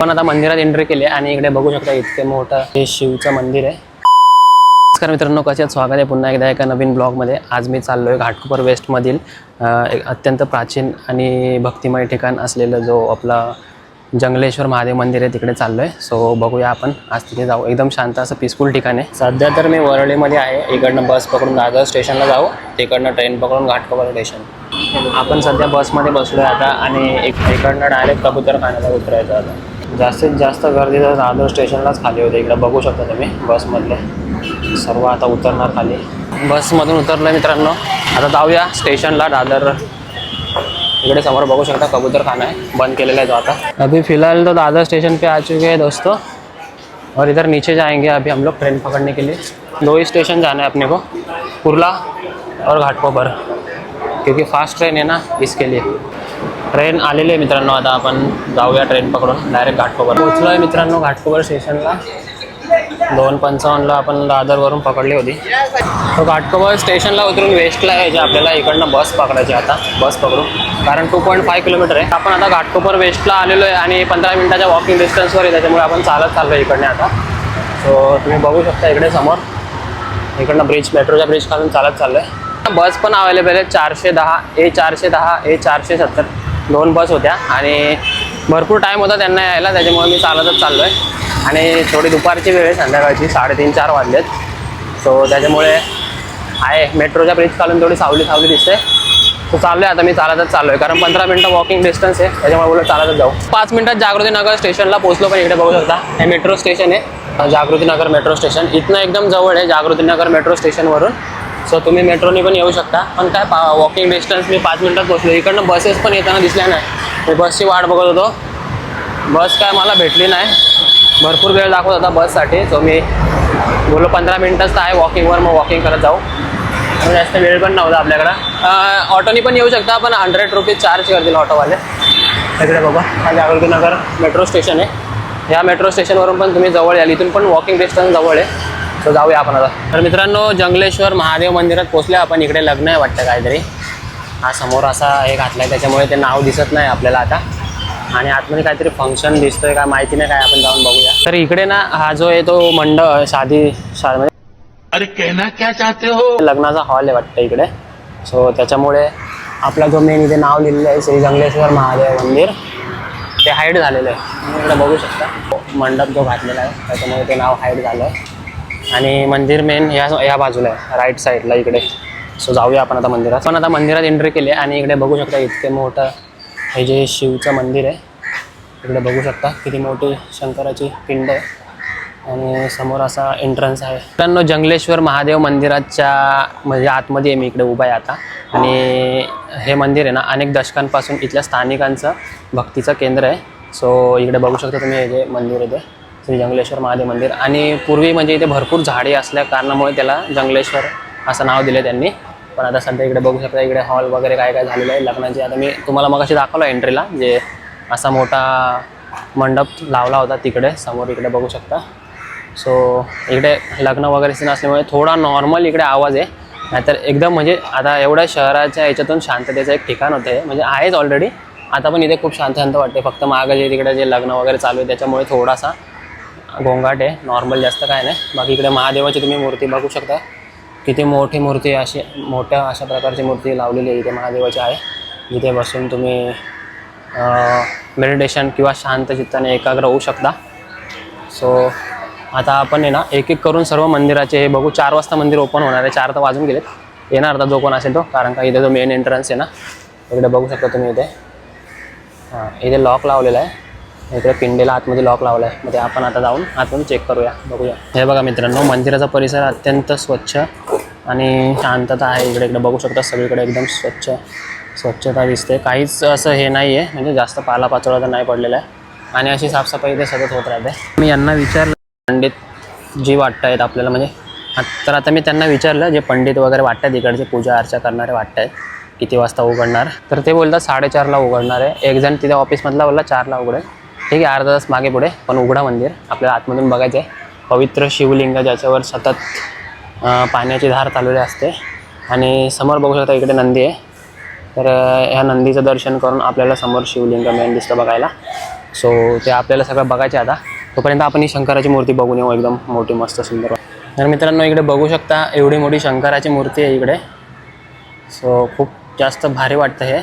पण आता मंदिरात एंट्री केली आहे आणि इकडे बघू शकता इतके मोठं हे शिवचं मंदिर आहे. नमस्कार मित्रांनो कशात स्वागत आहे पुन्हा एकदा एका नवीन ब्लॉगमध्ये. आज मी चाललो आहे घाटकोपर वेस्टमधील एक अत्यंत प्राचीन आणि भक्तिमय ठिकाण असलेलं जो आपला जंगलेश्वर महादेव मंदिर आहे तिकडे चाललो आहे सो बघूया आपण. आज तिथे जाऊ. एकदम शांत असं पीसफुल ठिकाण आहे. सध्या तर मी वरळीमध्ये आहे. इकडनं बस पकडून दादर स्टेशनला जाऊ. तिकडनं ट्रेन पकडून घाटकोपर स्टेशन आपण सध्या बसमध्ये बसलो आहे आता आणि एक इकडनं डायरेक्ट कबूतरखान्याला उतरायचं आता. जास्तीत जास्त गर्दी तर दादर स्टेशनलाच खाली होते. इकडं बघू शकता तुम्ही बसमधले. सर्व आता उतरणार खाली. बसमधून उतरलं मित्रांनो. आता जाऊया स्टेशनला दादर. इकडे समोर बघू शकता कबूतर खाना है बंद केलेला आहे तो आता. अभी फिलहाल तो दादर स्टेशन पे आ चुके हैं दोस्तों. और इधर नीचे जाएंगे अभी हम लोग ट्रेन पकड़ने के लिए. दो ही स्टेशन जाना है अपने को. कुर्ला और घाटकोपर. क्योंकि फास्ट ट्रेन है ना इसके लिए. ट्रेन आलेली आहे मित्रांनो आता आपण जाऊया ट्रेन पकडून डायरेक्ट घाटकोपर. पोहोचलो आहे मित्रांनो घाटकोपर स्टेशनला. दोन पंचावन्नला आपण दादरवरून पकडली होती. तो घाटकोपर स्टेशनला उतरून वेस्टला यायचे आपल्याला इकडनं बस पकडायची आता बस पकडू कारण टू पॉईंट फाय किलोमीटर आहे. आपण आता घाटकोपर वेस्टला आलेलो आहे आणि पंधरा मिनिटाच्या वॉकिंग डिस्टन्सवर आहे त्याच्यामुळे आपण चालत चाललो आहे इकडने आता. सो तुम्ही बघू शकता इकडे समोर. इकडनं ब्रिज मेट्रोच्या ब्रिज खालून चालत चाललो आहे बस पण अवेलेबल आहे चारशे दहा ए चारशे दहा ए चारशे सत्तर. दोन बस होत्या आणि भरपूर टाईम होता त्यांना यायला त्याच्यामुळे मी चालतच चाललो आहे आणि थोडी दुपारची वेळ आहे संध्याकाळची साडेतीन चार वाजलेत. सो त्याच्यामुळे आहे मेट्रोच्या ब्रिज खालून थोडी सावली सावली दिसते. सो चाललो आहे आता मी चालतच चाललो आहे कारण पंधरा मिनटं वॉकिंग डिस्टन्स आहे त्याच्यामुळे उलट चालतच जाऊ. पाच मिनटात जागृतीनगर स्टेशनला पोहोचलो पण इकडे बघू शकता. हे मेट्रो स्टेशन आहे. जागृतीनगर मेट्रो स्टेशन इथनं एकदम जवळ आहे जागृतीनगर मेट्रो स्टेशनवरून सो तुम्ही मेट्रोने पण येऊ शकता. पण काय पा वॉकिंग डिस्टन्स मी पाच मिनिटात पोचलो इकडनं बसेस पण येताना दिसल्या नाही. मी बसची वाट बघत होतो. बस काय मला भेटली नाही. भरपूर वेळ दाखवत होता बससाठी सो मी बोललो पंधरा मिनटंच तर आहे वॉकिंगवर मग वॉकिंग करत जाऊ. जास्त वेळ पण नव्हता आपल्याकडं. ऑटोनी पण येऊ शकता पण हंड्रेड रुपीज चार्ज करतील ऑटोवाले इकडे बघा. हा जागृतीनगर मेट्रो स्टेशन आहे. या मेट्रो स्टेशनवरून पण तुम्ही जवळ याल. इथून पण वॉकिंग डिस्टन्स जवळ आहे. सो जाऊया आपण आता. तर मित्रांनो जंगलेश्वर महादेव मंदिरात पोचले आपण इकडे लग्न आहे वाटतं काहीतरी. हा समोर असा हे घातला आहे त्याच्यामुळे ते नाव दिसत नाही आपल्याला आता. आणि आतमध्ये काहीतरी फंक्शन दिसतोय काय माहिती नाही काय आपण जाऊन बघूया. तर इकडे ना हा जो आहे तो मंडळ म्हणजे अरे कहना क्या चाहते हो? लग्नाचा हॉल आहे वाटतं इकडे. सो त्याच्यामुळे आपला जो मेन इथे नाव लिहिलेलं आहे श्री जंगलेश्वर महादेव मंदिर. ते हाईड झालेलं आहे. तुम्ही इकडे बघू शकता. मंडप जो घातलेला आहे त्याच्यामुळे ते नाव हाईड झालं. आहे आणि मंदिर मेन ह्या ह्या बाजूला आहे राईट साईडला इकडे. सो जाऊया आपण आता मंदिरात. पण आता मंदिरात एंट्री केली आहे आणि इकडे बघू शकता इतके मोठं हे जे शिवचं मंदिर आहे इकडे बघू शकता किती मोठी शंकराची पिंड आहे आणि समोर असा एंट्रन्स आहे. मित्रांनो जंगलेश्वर महादेव मंदिराच्या म्हणजे आतमध्ये आहे मी इकडे उभा आहे आता. आणि हे मंदिर आहे ना अनेक दशकांपासून इथल्या स्थानिकांचं भक्तीचं केंद्र आहे. सो इकडे बघू शकता तुम्ही हे जे मंदिर आहे ते. श्री जंगलेश्वर महादेव मंदिर. आणि पूर्वी म्हणजे इथे भरपूर झाडे असल्या कारणामुळे त्याला जंगलेश्वर असं नाव दिलं त्यांनी. पण आता सध्या इकडे बघू शकता इकडे हॉल वगैरे काय काय झालेलं आहे लग्नाची. आता मी तुम्हाला मग अशी दाखवलं एंट्रीला जे असा मोठा मंडप लावला होता तिकडे समोर इकडे बघू शकता. सो इकडे लग्न वगैरे सीन असल्यामुळे थोडा नॉर्मल इकडे आवाज आहे. नाहीतर एकदम म्हणजे आता एवढ्या शहराच्या याच्यातून शांततेचं एक ठिकाण होतं म्हणजे आहेच ऑलरेडी आता पण इथे खूप शांत शांत वाटते फक्त मागं जे तिकडे जे लग्न वगैरे चालू आहे त्याच्यामुळे थोडासा गोंगाट आहे. नॉर्मल जास्त काय नाही. बाकी इकडे महादेवाची तुम्ही मूर्ती बघू शकता. किती मोठी मूर्ती अशी मोठ्या अशा प्रकारची मूर्ती लावलेली आहे इथे महादेवाची आहे. जिथे बसून तुम्ही मेडिटेशन किंवा शांत चित्ताने एकाग्र होऊ शकता. सो आता आपण आहे ना एक एक करून सर्व मंदिराचे हे बघू. चार वाजता मंदिर ओपन होणार आहे. चार तर वाजून गेलेत. येणार आता जो कोण असेल तो. कारण का इथे जो मेन एंट्रन्स आहे ना इकडे बघू शकता तुम्ही इथे. हां इथे लॉक लावलेला आहे. इकडे पिंडेला आतमध्ये लॉक लावला आहे मग ते आपण आता जाऊन आतमध्ये चेक करूया बघूया. हे बघा मित्रांनो मंदिराचा परिसर अत्यंत स्वच्छ आणि शांतता आहे. इकडे इकडे बघू शकता सगळीकडे एकदम स्वच्छ स्वच्छता दिसते. काहीच असं हे नाही आहे म्हणजे जास्त पालापाचोळा तर नाही पडलेला आहे. आणि अशी साफसफाई इथे सतत होत राहते. मी यांना विचारलं पंडित जी वाटत आहेत आपल्याला म्हणजे तर आता मी त्यांना विचारलं जे पंडित वगैरे वाटतात इकडचे पूजा अर्चा करणारे वाटत आहेत किती वाजता उघडणार? तर ते बोलतात साडेचारला उघडणार आहे. एक जण तिथे ऑफिसमधला बोलला चारला उघडेल. ठीक आहे अर्धा तास मागे पुढे पण उघडा मंदिर. आपल्याला आतमधून बघायचं आहे. पवित्र शिवलिंग ज्याच्यावर सतत पाण्याची धार चाललेली असते. आणि समोर बघू शकता इकडे नंदी आहे. तर ह्या नंदीचं दर्शन करून आपल्याला समोर शिवलिंग मेन दिसतं बघायला. सो ते आपल्याला सगळं बघायचे आता. तोपर्यंत आपण ही शंकराची मूर्ती बघून येऊ एकदम मोठी मस्त सुंदर. तर मित्रांनो इकडे बघू शकता एवढी मोठी शंकराची मूर्ती आहे इकडे. सो खूप जास्त भारी वाटतं हे.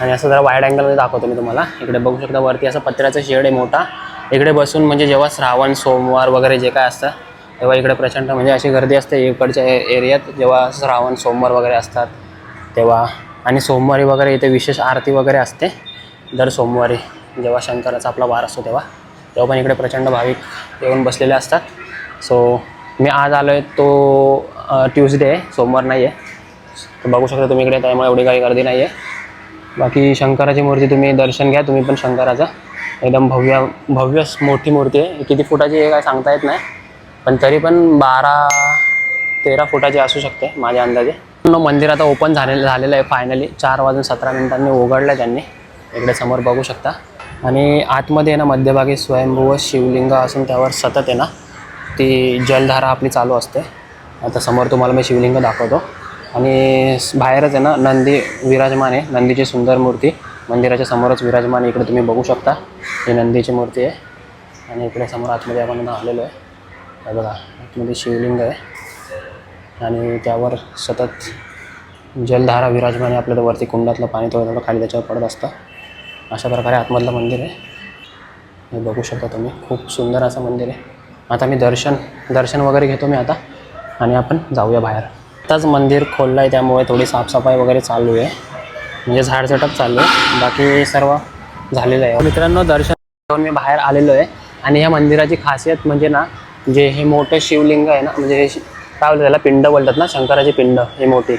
आणि असं जरा वाईड अँगलमध्ये दाखवतो मी तुम्हाला. इकडे बघू शकता वरती असं पत्र्याचं शेड आहे मोठा. इकडे बसून म्हणजे जेव्हा श्रावण सोमवार वगैरे जे काय असतं तेव्हा इकडे प्रचंड म्हणजे अशी गर्दी असते इकडच्या एरियात. जेव्हा श्रावण सोमवार वगैरे असतात तेव्हा आणि सोमवारी वगैरे इथे विशेष आरती वगैरे असते. दर सोमवारी जेव्हा शंकराचा आपला वार असतो तेव्हा. तेव्हा पण इकडे प्रचंड भाविक येऊन बसलेले असतात. सो मी आज आलो आहे तो ट्यूजडे आहे. सोमवार नाही आहे बघू शकता तुम्ही इकडे त्यामुळे एवढी काही गर्दी नाही आहे बाकी शंकराची मूर्ती तुम्ही दर्शन घ्या तुम्ही पण शंकराचं. एकदम भव्य भव्य मोठी मूर्ती आहे. किती फुटाची आहे काय सांगता येत नाही. पण तरी पण बारा तेरा फुटाची असू शकते माझ्या अंदाजे. मंदिर आता ओपन झालेलं झालेलं आहे फायनली चार वाजून सतरा मिनिटांनी उघडलं आहे त्यांनी. इकडे समोर बघू शकता. आणि आतमध्ये आहे ना मध्यभागी स्वयंभू व शिवलिंग असून त्यावर सतत आहे ना ती जलधारा आपली चालू असते. आता समोर तुम्हाला मी शिवलिंग दाखवतो. आणि बाहेरच आहे ना नंदी विराजमान आहे. नंदीची सुंदर मूर्ती. मंदिराच्या समोरच विराजमान इकडे तुम्ही बघू शकता. ही नंदीची मूर्ती आहे. आणि इकडे समोर आतमध्ये आपण आलेलो आहे. बघा आतमध्ये शिवलिंग आहे. आणि त्यावर सतत जलधारा विराजमान आहे. आपल्याला वरती कुंडातलं पाणी थोडं थोडं खाली त्याच्यावर पडत असतं. अशा प्रकारे आतमधलं मंदिर आहे. हे बघू शकता तुम्ही. खूप सुंदर असं मंदिर आहे. आता मी दर्शन दर्शन वगैरे घेतो मी आता. आणि आपण जाऊया बाहेर. आत्ताच मंदिर खोललं आहे त्यामुळे थोडी साफसफाई वगैरे चालू आहे. म्हणजे झाडझटप चालू आहे. बाकी सर्व झालेलं आहे. मित्रांनो दर्शन घेऊन मी बाहेर आलेलो आहे. आणि ह्या मंदिराची खासियत म्हणजे ना जे हे मोठं शिवलिंग आहे ना म्हणजे हे शि- काय बोलतात त्याला पिंड बोलतात ना शंकराची पिंड ही मोठी.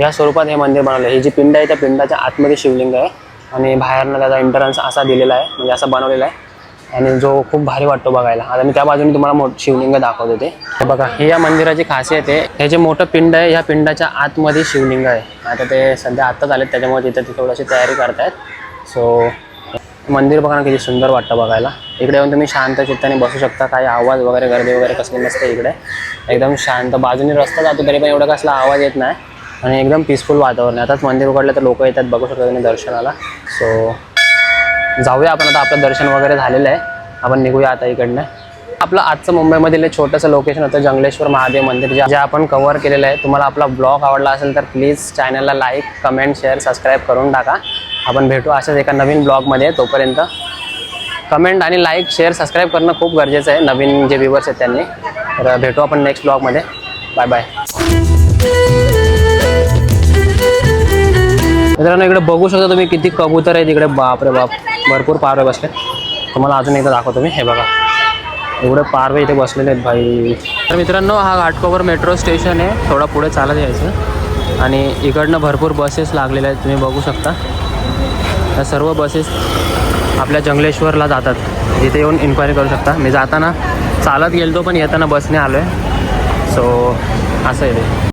या स्वरूपात हे मंदिर बनवलं आहे. ही जी पिंड आहे त्या पिंडाच्या आतमध्ये शिवलिंग आहे. आणि बाहेरनं त्याचा एंट्रन्स असा दिलेला आहे. म्हणजे असा बनवलेला आहे. आणि जो खूप भारी वाटतो बघायला. आता मी त्या बाजूने तुम्हाला मोठ शिवलिंग दाखवत होते. हे बघा हे या मंदिराची खासियत आहे. हे जे मोठं पिंड आहे ह्या पिंडाच्या आतमध्ये शिवलिंग आहे. आता ते सध्या आत्ताच आलेत त्याच्यामुळे तिथे ते थोडीशी तयारी करतायत. सो मंदिर बघा ना किती सुंदर वाटतं बघायला. इकडे येऊन तुम्ही शांत चित्ताने बसू शकता. काही आवाज वगैरे गर्दी वगैरे कसली नसते इकडे. एकदम शांत. बाजूने रस्ता जातो तरी पण एवढा कसला आवाज येत नाही. आणि एकदम पीसफुल वातावरण आहे. आताच मंदिर उघडलं तर लोक येतात बघू शकतात तुम्ही दर्शनाला. सो जाऊया आपण आता आपलं दर्शन वगैरे झालेलं आहे. आपण निघूया आता इकडनं. आपलं आजचं मुंबईमधील एक छोटंसं लोकेशन होतं जंगलेश्वर महादेव मंदिर जे जे आपण कव्हर केलेलं आहे. तुम्हाला आपला ब्लॉग आवडला असेल तर प्लीज चॅनलला लाईक कमेंट शेअर सबस्क्राईब करून टाका. आपण भेटू अशाच एका नवीन ब्लॉगमध्ये तोपर्यंत. कमेंट आणि लाईक शेअर सबस्क्राईब करणं खूप गरजेचं आहे. नवीन जे व्ह्युअर्स आहेत त्यांनी. तर भेटू आपण नेक्स्ट ब्लॉगमध्ये बाय बाय मित्रांनो इकडे बघू शकता तुम्ही किती कबूतर आहेत. इकडे बापरे बाप. भरपूर पारवे बसले. तुम्हाला अजून एकदा दाखवतो मी. हे बघा. एवढे पारवे इथे बसलेले आहेत भाई. तर मित्रांनो हा घाटकोपर मेट्रो स्टेशन आहे. थोडा पुढे चालत यायचं. आणि इकडनं भरपूर बसेस लागलेल्या आहेत. तुम्ही बघू शकता. या सर्व बसेस आपल्या जंगलेश्वरला जातात. जिथे येऊन इन्क्वायरी करू शकता. मी जाताना चालत गेलतो पण येताना बसने आलो आहे सो असं आहे. ते